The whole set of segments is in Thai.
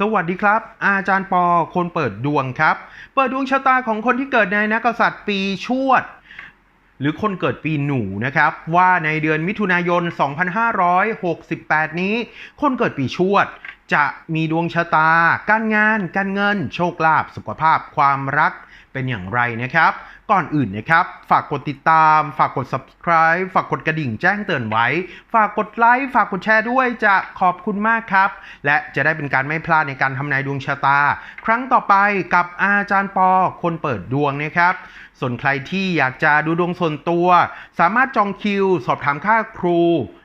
สวัสดีครับ อาจารย์ปอคนเปิดดวงครับ เปิดดวงชะตาของคนที่เกิดในนักษัตริย์ปีชวด หรือคนเกิดปีหนูนะครับ ว่าในเดือนมิถุนายน 2568 นี้ คนเกิดปีชวด จะมีดวงชะตา การงาน การเงิน โชคลาภสุขภาพความรักเป็นอย่างไรนะครับ ก่อนอื่นนะครับ ฝากกดติดตาม ฝากกด subscribe ฝากกดกระดิ่งแจ้งเตือนไว้ ฝากกดไลค์ ฝากกดแชร์ด้วยจะขอบคุณมากครับ และจะได้เป็นการไม่พลาดในการทำนายดวงชะตา ครั้งต่อไปกับอาจารย์ปอคนเปิดดวงนะครับส่วนใครที่อยากจะดูดวงส่วนตัว สามารถจองคิว สอบถามค่าครู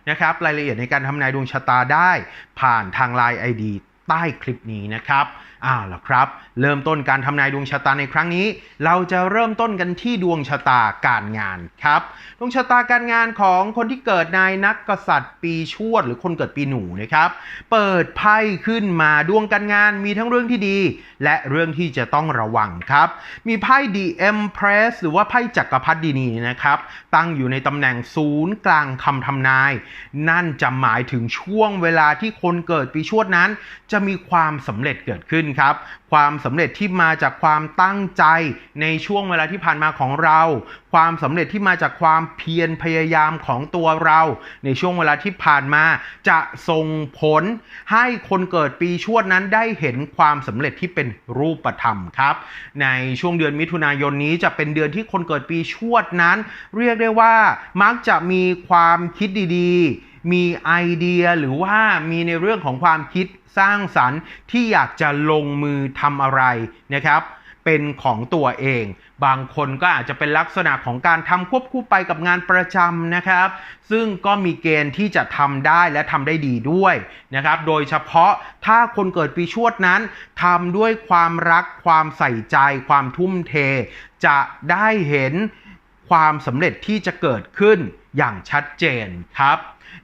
นะครับรายละเอียดในการทำนายดวงชะตาได้ ผ่านทาง Line ID ใต้คลิปนี้นะครับอ้าวล่ะครับ เริ่มต้นการทำนายดวงชะตาในครั้งนี้ เราจะเริ่มต้นกันที่ดวงชะตาการงานครับ ดวงชะตาการงานของคนที่เกิดในนักกษัตริย์ปีชวด หรือคนเกิดปีหนูนะครับ เปิดไพ่ขึ้นมาดวงการงานมีทั้งเรื่องที่ดี และเรื่องที่จะต้องระวังครับ มีไพ่ The Empress หรือว่าไพ่จักรพรรดินีนะครับ ตั้งอยู่ในตำแหน่งศูนย์กลางคำทำนาย นั่นจะหมายถึงช่วงเวลาที่คนเกิดปีชวดนั้น จะมีความสำเร็จเกิดขึ้นครับ ความสำเร็จที่มาจากความตั้งใจในช่วงเวลาที่ผ่านมาของเรา ความสำเร็จที่มาจากความเพียรพยายามของตัวเรา ในช่วงเวลาที่ผ่านมาจะส่งผล ให้คนเกิดปีชวดนั้นได้เห็นความสำเร็จที่เป็นรูปธรรมครับ ในช่วงเดือนมิถุนายนนี้จะเป็นเดือนที่คนเกิดปีชวดนั้น เรียกได้ว่ามักจะมีความคิดดีๆ มีไอเดียหรือว่ามีในเรื่องของความคิดสร้างสรรค์ที่อยากจะลงมือทำอะไรนะครับ เป็นของตัวเอง บางคนก็อาจจะเป็นลักษณะของการทำควบคู่ไปกับงานประจำนะครับ ซึ่งก็มีเกณฑ์ที่จะทำได้และทำได้ดีด้วยนะครับ โดยเฉพาะถ้าคนเกิดปีชวดนั้นทำด้วยความรักความใส่ใจ ความทุ่มเท จะได้เห็นความสำเร็จที่จะเกิดขึ้นอย่างชัดเจนครับ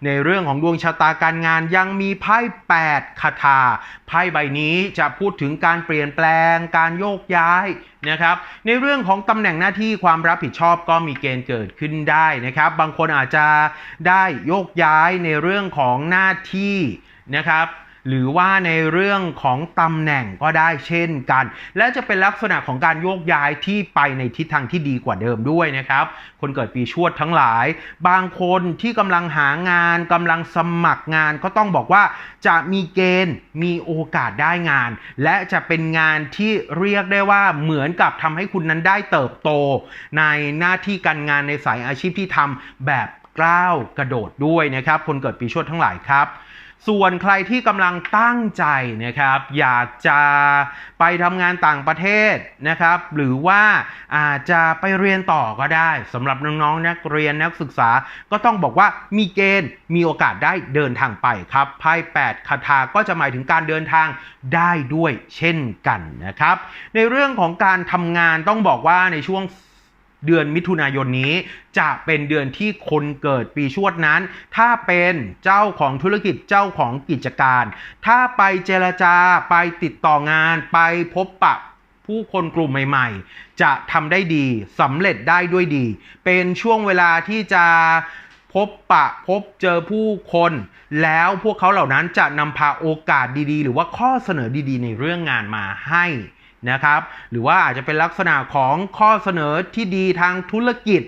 ในเรื่องของดวงชะตาการงานยังมีไพ่8คาถาไพ่ใบนี้จะพูดถึงการเปลี่ยนแปลง การโยกย้ายนะครับ ในเรื่องของตำแหน่งหน้าที่ความรับผิดชอบก็มีเกณฑ์เกิดขึ้นได้นะครับ บางคนอาจจะได้โยกย้ายในเรื่องของหน้าที่นะครับ หรือว่าในเรื่องของตำแหน่งก็ได้เช่นกัน และจะเป็นลักษณะของการโยกย้ายที่ไปในทิศทางที่ดีกว่าเดิมด้วยนะครับ คนเกิดปีชวดทั้งหลาย บางคนที่กำลังหางานกำลังสมัครงานก็ต้องบอกว่าจะมีเกณฑ์มีโอกาสได้งาน และจะเป็นงานที่เรียกได้ว่าเหมือนกับทำให้คุณนั้นได้เติบโต ในหน้าที่การงานในสายอาชีพที่ทำแบบกล้าวกระโดดด้วยนะครับ คนเกิดปีชวดทั้งหลายครับ ส่วนใครที่กำลังตั้งใจนะครับ อยากจะไปทำงานต่างประเทศนะครับ หรือว่าอาจจะไปเรียนต่อก็ได้สำหรับน้องๆนักเรียนนักศึกษา ก็ต้องบอกว่ามีเกณฑ์มีโอกาสได้เดินทางไปครับไพ่8คาถาก็จะหมายถึงการเดินทางได้ด้วยเช่นกันนะครับ ในเรื่องของการทำงานต้องบอกว่าในช่วง เดือนมิถุนายนนี้ จะเป็นเดือนที่คนเกิดปีชวดนั้น ถ้าเป็นเจ้าของธุรกิจเจ้าของกิจการ ถ้าไปเจรจาไปติดต่องาน ไปพบปะผู้คนกลุ่มใหม่ๆ จะทำได้ดีสำเร็จได้ด้วยดี เป็นช่วงเวลาที่จะพบปะพบเจอผู้คน แล้วพวกเขาเหล่านั้นจะนำพาโอกาสดีๆ หรือว่าข้อเสนอดีๆ ในเรื่องงานมาให้ นะครับ หรือว่าอาจจะเป็นลักษณะของข้อเสนอที่ดีทางธุรกิจ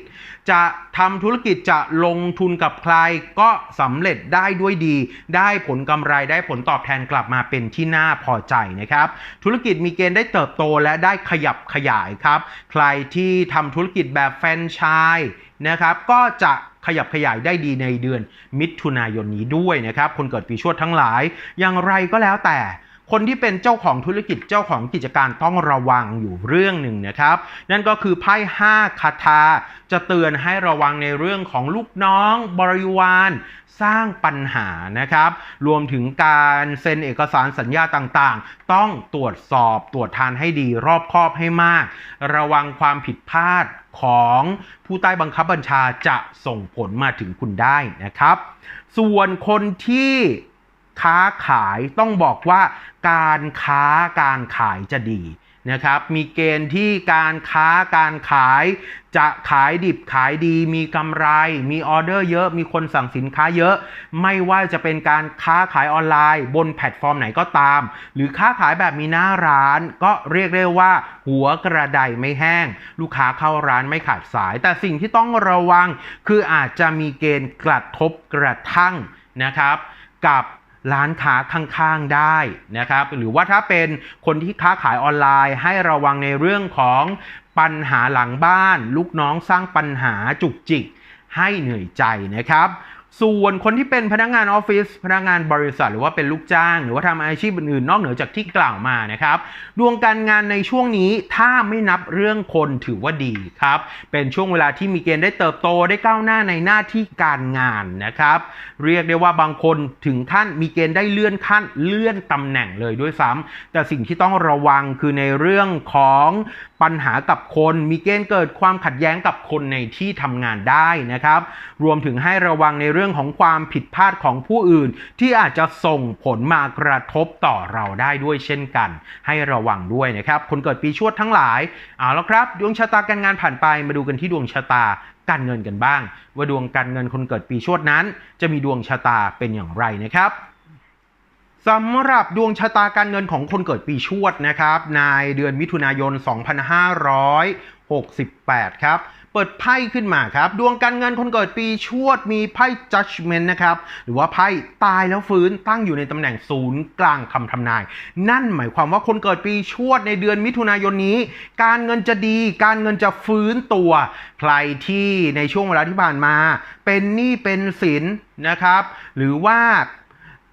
จะทำธุรกิจจะลงทุนกับใครก็สำเร็จได้ด้วยดี ได้ผลกำไรได้ผลตอบแทนกลับมาเป็นที่น่าพอใจนะครับ ธุรกิจมีเกณฑ์ได้เติบโตและได้ขยับขยายครับ ใครที่ทำธุรกิจแบบแฟรนไชส์นะครับก็จะขยับขยายได้ดีในเดือนมิถุนายนนี้ด้วยนะครับ คนเกิดปีชวดทั้งหลาย อย่างไรก็แล้วแต่ คนที่เป็นเจ้าของธุรกิจเจ้าของกิจการต้องระวังอยู่เรื่องหนึ่งนะครับ นั่นก็คือไพ่ห้าคาถาจะเตือนให้ระวังในเรื่องของลูกน้องบริวารสร้างปัญหานะครับ รวมถึงการเซ็นเอกสารสัญญาต่างๆ ต้องตรวจสอบตรวจทานให้ดีรอบคอบให้มาก ระวังความผิดพลาดของผู้ใต้บังคับบัญชาจะส่งผลมาถึงคุณได้นะครับ ส่วนคนที่ ค้าขายต้องบอกว่าการค้าการขายจะดีนะครับ มีเกณฑ์ที่การค้าการขายจะขายดิบขายดีมีกำไร มีออเดอร์เยอะมีคนสั่งสินค้าเยอะ ไม่ว่าจะเป็นการค้าขายออนไลน์ บนแพลตฟอร์มไหนก็ตาม หรือค้าขายแบบมีหน้าร้าน ก็เรียกได้ว่า หัวกระไดไม่แห้ง ลูกค้าเข้าร้านไม่ขาดสาย แต่สิ่งที่ต้องระวังคืออาจจะมีเกณฑ์กระทบกระทั่งนะครับ กับ ร้านค้าข้างๆได้นะครับหรือว่าถ้าเป็นคนที่ค้าขายออนไลน์ ให้ระวังในเรื่องของปัญหาหลังบ้าน ลูกน้องสร้างปัญหาจุกจิกให้เหนื่อยใจนะครับ ส่วนคนที่เป็นพนักงานออฟฟิศพนักงานบริษัท หรือว่าเป็นลูกจ้าง หรือว่าทำอาชีพอื่นๆ นอกเหนือจากที่กล่าวมานะครับดวงการงานในช่วงนี้ถ้าไม่นับเรื่องคนถือว่าดีครับ เป็นช่วงเวลาที่มีเกณฑ์ได้เติบโตได้ก้าวหน้าในหน้าที่การงานนะครับ เรียกได้ว่าบางคนถึงขั้นมีเกณฑ์ได้เลื่อนขั้นเลื่อนตำแหน่งเลยด้วยซ้ำแต่สิ่งที่ต้องระวังคือในเรื่องของปัญหากับคน มีเกณฑ์เกิดความขัดแย้งกับคนในที่ทำงานได้นะครับ รวมถึงให้ระวังในเรื่องื่องของความผิดพลาดของผู้อื่น ที่อาจจะส่งผลมากระทบต่อเราได้ด้วยเช่นกัน ให้ระวังด้วยนะครับ คนเกิดปีชวดทั้งหลายเอาละครับ ดวงชะตาการงานผ่านไปมาดูกันที่ดวงชะตาการเงินกันบ้าง ว่าดวงการเงินคนเกิดปีชวดนั้น จะมีดวงชะตาเป็นอย่างไรนะครับสำหรับดวงชะตาการเงินของคนเกิดปีชวดนะครับในเดือนมิถุนายน 2568 ครับ เปิดไพ่ขึ้นมาครับ ดวงการเงินคนเกิดปีชวดมีไพ่ judgment นะครับ หรือว่าไพ่ตายแล้วฟื้นตั้งอยู่ในตำแหน่งศูนย์กลางคำทำนาย นั่นหมายความว่าคนเกิดปีชวดในเดือนมิถุนายนนี้ การเงินจะดี การเงินจะฟื้นตัว ใครที่ในช่วงเวลาที่ผ่านมา เป็นหนี้เป็นสินนะครับ หรือว่า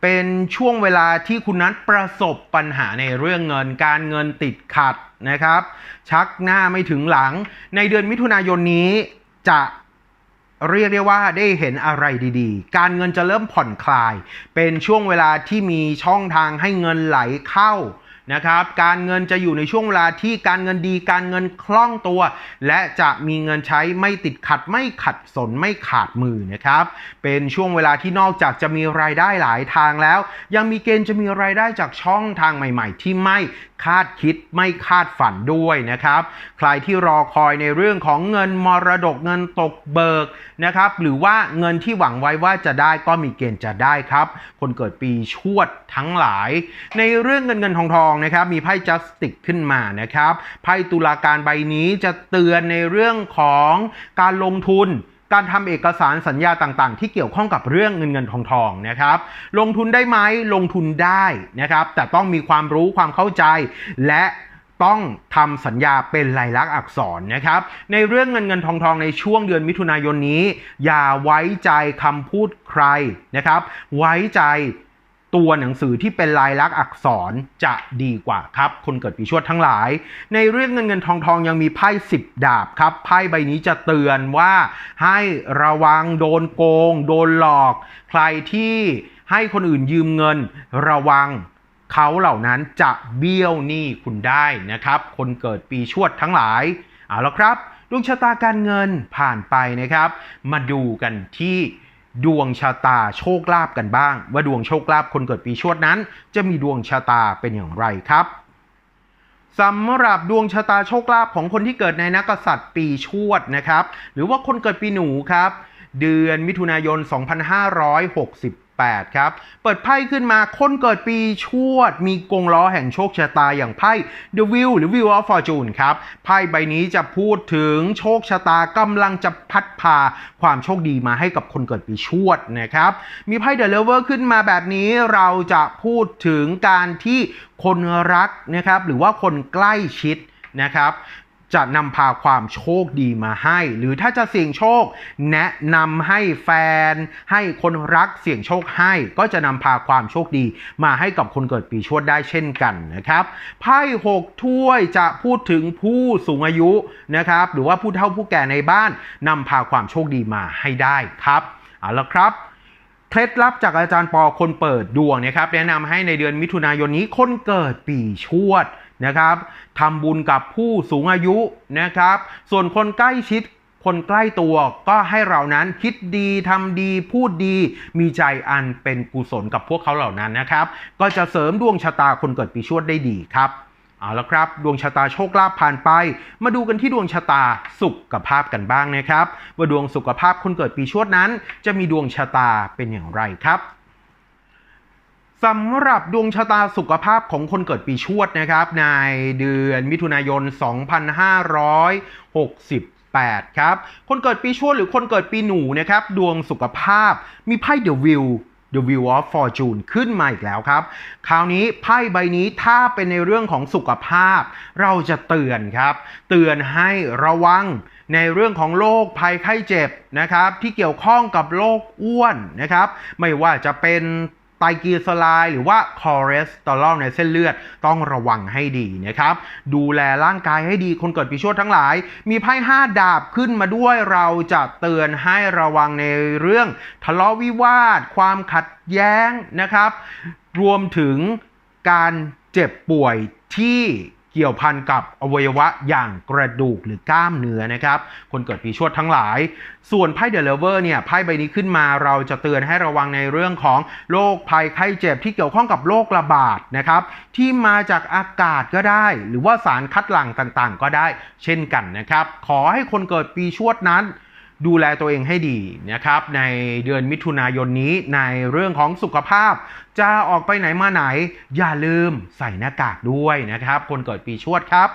เป็นช่วงเวลาที่คุณนัทประสบปัญหาในเรื่องเงิน การเงินติดขัดนะครับ ชักหน้าไม่ถึงหลัง ในเดือนมิถุนายนนี้จะเรียกได้ว่าได้เห็นอะไรดีๆ การเงินจะเริ่มผ่อนคลาย เป็นช่วงเวลาที่มีช่องทางให้เงินไหลเข้า นะครับการเงินจะอยู่ในช่วงเวลาที่การเงินดีการเงินคล่องตัว และจะมีเงินใช้ไม่ติดขัดไม่ขัดสนไม่ขาดมือนะครับเป็นช่วงเวลาที่นอกจากจะมีรายได้หลายทางแล้ว ยังมีเกณฑ์จะมีรายได้จากช่องทางใหม่ ๆ ที่ไม่ คาดคิดไม่คาดฝันด้วยนะครับ ใครที่รอคอยในเรื่องของเงินมรดกเงินตกเบิกนะครับ หรือว่าเงินที่หวังไว้ว่าจะได้ก็มีเกณฑ์จะได้ครับ คนเกิดปีชวดทั้งหลาย ในเรื่องเงินเงินทองทองนะครับ มีไพ่จัสติกขึ้นมานะครับไพ่ตุลาการใบนี้จะเตือนในเรื่องของการลงทุน การทำเอกสารสัญญาต่างๆ ที่เกี่ยวข้องกับเรื่องเงินเงินทองทองนะครับ ลงทุนได้ไหมลงทุนได้นะครับ แต่ต้องมีความรู้ความเข้าใจและต้องทำสัญญาเป็นลายลักษณ์อักษรนะครับ ในเรื่องเงินเงินทองทองในช่วงเดือนมิถุนายนนี้ อย่าไว้ใจคำพูดใครนะครับ ไว้ใจ ตัวหนังสือที่เป็นลายลักษณ์อักษรจะดีกว่าครับ คนเกิดปีชวดทั้งหลาย ในเรื่องเงินเงินทองทองยังมีไพ่สิบดาบครับไพ่ใบนี้จะเตือนว่าให้ระวังโดนโกง โดนหลอก ใครที่ให้คนอื่นยืมเงิน ระวังเขาเหล่านั้นจะเบี้ยวหนี้คุณได้นะครับ คนเกิดปีชวดทั้งหลายเอาละครับดวงชะตาการเงินผ่านไปนะครับ มาดูกันที่ ดวงชะตาโชคลาภกันบ้าง ว่าดวงโชคลาภคนเกิดปีชวดนั้น จะมีดวงชะตาเป็นอย่างไรครับสำหรับดวงชะตาโชคลาภของคนที่เกิดในนักษัตริย์ปีชวดนะครับ หรือว่าคนเกิดปีหนูครับ เดือนมิถุนายน 8ครับ เปิดไพ่ขึ้นมาคนเกิดปีชวด มีกงล้อแห่งโชคชะตาอย่างไพ่ The Wheel หรือ Wheel of Fortune ครับ ไพ่ใบนี้จะพูดถึงโชคชะตากำลังจะพัดพาความโชคดีมาให้กับคนเกิดปีชวดนะครับ มีไพ่ The Lover ขึ้นมาแบบนี้เราจะพูดถึงการที่คนรักนะครับหรือว่าคนใกล้ชิดนะครับ จะนำพาความโชคดีมาให้ หรือถ้าจะเสี่ยงโชค แนะนำให้แฟน ให้คนรักเสี่ยงโชคให้ ก็จะนำพาความโชคดี มาให้กับคนเกิดปีชวดได้เช่นกันนะครับไพ่หกถ้วยจะพูดถึงผู้สูงอายุนะครับ หรือว่าผู้เฒ่าผู้แก่ในบ้านนำพาความโชคดีมาให้ได้ครับเอาละครับเคล็ดลับจากอาจารย์ปอคนเปิดดวงนะครับแนะนำให้ในเดือนมิถุนายนนี้คนเกิดปีชวด นะครับทำบุญกับผู้สูงอายุนะครับ ส่วนคนใกล้ชิดคนใกล้ตัวก็ให้เรานั้นคิดดีทำดีพูดดี มีใจอันเป็นกุศลกับพวกเขาเหล่านั้นนะครับ ก็จะเสริมดวงชะตาคนเกิดปีชวดได้ดีครับเอาละครับ ดวงชะตาโชคลาภผ่านไป มาดูกันที่ดวงชะตาสุขภาพกันบ้างนะครับ ว่าดวงสุขภาพคนเกิดปีชวดนั้น จะมีดวงชะตาเป็นอย่างไรครับ สำหรับดวงชะตาสุขภาพของคนเกิดปีชวดนะครับ ในเดือนมิถุนายน 2568ครับ คนเกิดปีชวดหรือคนเกิดปีหนูนะครับ ดวงสุขภาพมีไพ่เดอะวิว The Wheel of Fortune ขึ้นมาอีกแล้วครับ คราวนี้ไพ่ใบนี้ถ้าเป็นในเรื่องของสุขภาพ เราจะเตือนครับ เตือนให้ระวังในเรื่องของโรคภัยไข้เจ็บนะครับ ที่เกี่ยวข้องกับโรคอ้วนนะครับ ไม่ว่าจะเป็น ไตรกลีเซอไรด์หรือว่าคอเลสเตอรอลในเส้นเลือดต้องระวังให้ดีนะครับ ดูแลร่างกายให้ดีคนเกิดปีชวดทั้งหลาย มีไพ่ห้าดาบขึ้นมาด้วยเราจะเตือนให้ระวังในเรื่อง ทะเลาะวิวาท ความขัดแย้งนะครับ รวมถึงการเจ็บป่วยที่ เกี่ยวพันกับอวัยวะอย่างกระดูกหรือกล้ามเนื้อนะครับ คนเกิดปีชวดทั้งหลาย ส่วนไพ่เดลเวอร์เนี่ยไพ่ใบนี้ขึ้นมาเราจะเตือนให้ระวังในเรื่องของโรคภัยไข้เจ็บที่เกี่ยวข้องกับโรคระบาดนะครับที่มาจากอากาศก็ได้ หรือว่าสารคัดหลั่งต่างๆ ก็ได้ เช่นกันนะครับ ขอให้คนเกิดปีชวดนั้น ดูแลตัวเองให้ดีนะครับในเดือนมิถุนายนนี้ในเรื่องของสุขภาพ จะออกไปไหนมาไหน อย่าลืมใส่หน้ากากด้วยนะครับ คนเกิดปีชวดครับ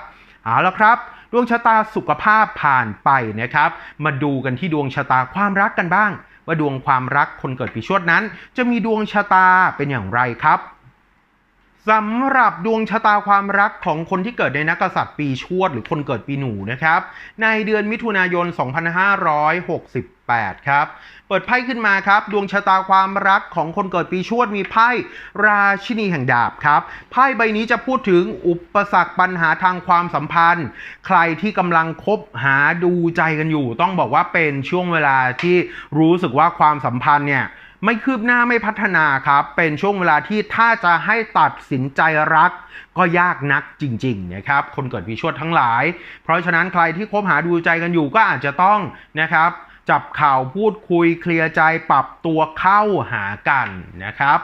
เอาละครับดวงชะตาสุขภาพผ่านไปนะครับ มาดูกันที่ดวงชะตาความรักกันบ้าง ว่าดวงความรักคนเกิดปีชวดนั้น จะมีดวงชะตาเป็นอย่างไรครับ สำหรับดวงชะตาความรักของคนที่เกิดในนักษัตริย์ปีชวดหรือคนเกิดปีหนูนะครับ ในเดือนมิถุนายน 2568 ครับ เปิดไพ่ขึ้นมาครับ ดวงชะตาความรักของคนเกิดปีชวดมีไพ่ราชินีแห่งดาบครับ ไพ่ใบนี้จะพูดถึงอุปสรรคปัญหาทางความสัมพันธ์ ใครที่กำลังคบหาดูใจกันอยู่ ต้องบอกว่าเป็นช่วงเวลาที่รู้สึกว่าความสัมพันธ์เนี่ย ไม่คืบหน้าไม่พัฒนาครับ เป็นช่วงเวลาที่ถ้าจะให้ตัดสินใจรัก ก็ยากนักจริงๆนะครับ คนเกิดปีชวดทั้งหลาย เพราะฉะนั้นใครที่คบหาดูใจกันอยู่ก็อาจจะต้องนะครับ จับข่าวพูดคุยเคลียร์ใจปรับตัวเข้าหากันนะครับ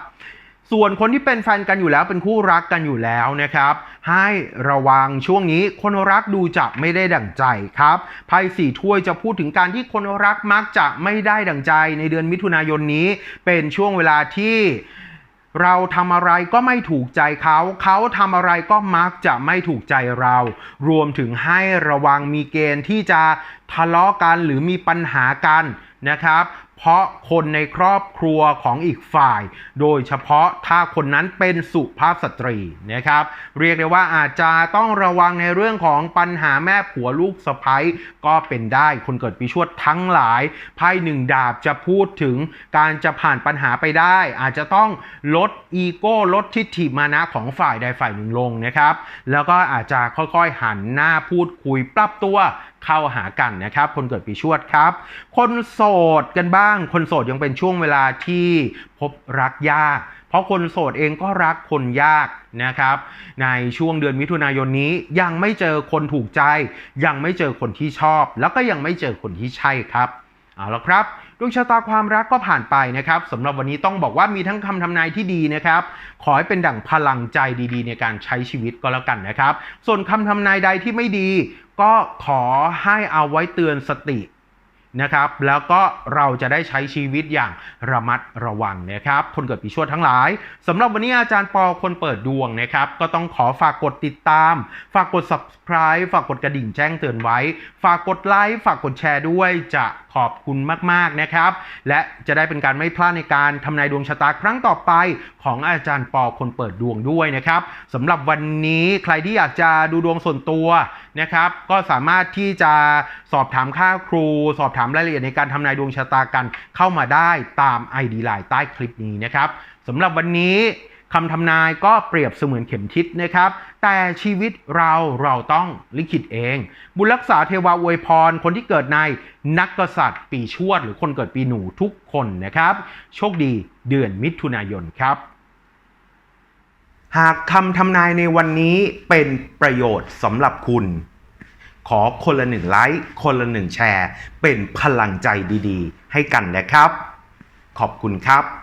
ส่วนคนที่เป็นแฟนกันอยู่แล้วเป็นคู่รักกันอยู่แล้วนะครับ ให้ระวังช่วงนี้คนรักดูจะไม่ได้ดั่งใจครับไพ่สี่ถ้วยจะพูดถึงการที่คนรักมักจะไม่ได้ดั่งใจ ในเดือนมิถุนายนนี้ เป็นช่วงเวลาที่เราทำอะไรก็ไม่ถูกใจเขา เขาทำอะไรก็มักจะไม่ถูกใจเรา รวมถึงให้ระวังมีเกณฑ์ที่จะทะเลาะกันหรือมีปัญหากันนะครับ เพราะคนในครอบครัวของอีกฝ่าย โดยเฉพาะถ้าคนนั้นเป็นสุภาพสตรีนะครับ เรียกได้ว่าอาจจะต้องระวังในเรื่องของปัญหาแม่ผัวลูกสะใภ้ก็เป็นได้คนเกิดปีชวดทั้งหลายไพ่หนึ่งดาบจะพูดถึงการจะผ่านปัญหาไปได้ อาจจะต้องลดอีโก้ลดทิฐิมานะของฝ่ายใดฝ่ายหนึ่งลงนะครับ แล้วก็อาจจะค่อยๆหันหน้าพูดคุยปรับตัว เข้าหากันนะครับ คนเกิดปีชวดครับ คนโสดกันบ้าง คนโสดยังเป็นช่วงเวลาที่พบรักยาก เพราะคนโสดเองก็รักคนยากนะครับ ในช่วงเดือนมิถุนายนนี้ยังไม่เจอคนถูกใจ ยังไม่เจอคนที่ชอบ แล้วก็ยังไม่เจอคนที่ใช่ครับเอาละครับ วงชะตาความรักก็ผ่านไปนะครับสำหรับวันนี้ต้องบอกว่ามีทั้งคำทำนายที่ดีนะครับ ขอให้เป็นดั่งพลังใจดีๆ ในการใช้ชีวิตก็แล้วกันนะครับ ส่วนคำทำนายใดที่ไม่ดี ก็ขอให้เอาไว้เตือนสตินะครับแล้วก็เราจะได้ใช้ชีวิตอย่างระมัดระวังนะครับคนเกิดปีชวดทั้งหลายสำหรับวันนี้อาจารย์ปอคนเปิดดวงนะครับ ก็ต้องขอฝากกดติดตาม ฝากกด subscribe ฝากกดกระดิ่งแจ้งเตือนไว้ ฝากกดไลค์ฝากกดแชร์ด้วยจะ ขอบคุณมากๆนะครับ และจะได้เป็นการไม่พลาดในการทำนายดวงชะตาครั้งต่อไป ของอาจารย์ปอคนเปิดดวงด้วยนะครับสำหรับวันนี้ใครที่อยากจะดูดวงส่วนตัวนะครับ ก็สามารถที่จะสอบถามค่าครู สอบถามรายละเอียดในการทำนายดวงชะตากันเข้ามาได้ตาม ID ไลน์ใต้คลิปนี้นะครับสำหรับวันนี้ คำทำนายก็เปรียบเสมือนเข็มทิศนะครับ แต่ชีวิตเราเราต้องลิขิตเอง บุญรักษาเทวาอวยพร คนที่เกิดในนักกษัตริย์ ปีชวด หรือคนเกิดปีหนูทุกคนนะครับ โชคดีเดือนมิถุนายนครับ หากคำทำนายในวันนี้เป็นประโยชน์สำหรับคุณ ขอคนละหนึ่งไลค์ คนละหนึ่งแชร์ เป็นพลังใจดีๆ ให้กันนะครับ ขอบคุณครับ